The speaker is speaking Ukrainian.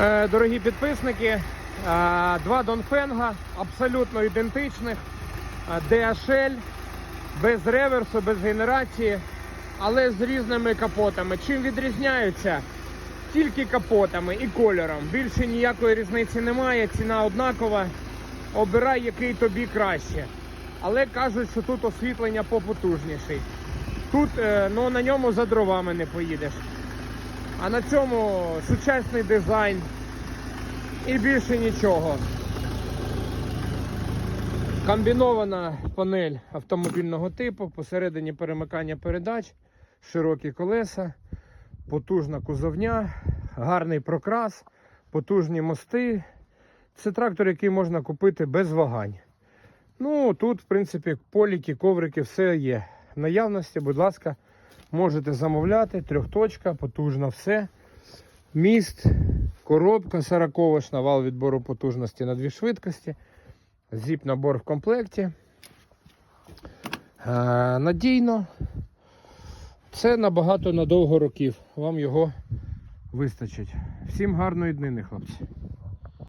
Е, Дорогі підписники, е, два Донфенга абсолютно ідентичних. Е, DHL, без реверсу, без генерації, але з різними капотами. Чим відрізняються? Тільки капотами і кольором. Більше ніякої різниці немає, ціна однакова. Обирай, який тобі краще. Але кажуть, що тут освітлення попотужніший. Тут ну, на ньому за дровами не поїдеш. А на цьому сучасний дизайн і більше нічого. Комбінована панель автомобільного типу, посередині перемикання передач, широкі колеса, потужна кузовня, гарний прокрас, потужні мости. Це трактор, який можна купити без вагань. Ну, тут, в принципі, поліки, коврики, все є. В наявності, будь ласка, можете замовляти. Трьохточка, потужно все. Міст, коробка 40 вал відбору потужності на дві швидкості. Зіп набор в комплекті. Е, надійно. Це набагато на довго років. Вам його вистачить. Всім гарної днини, хлопці.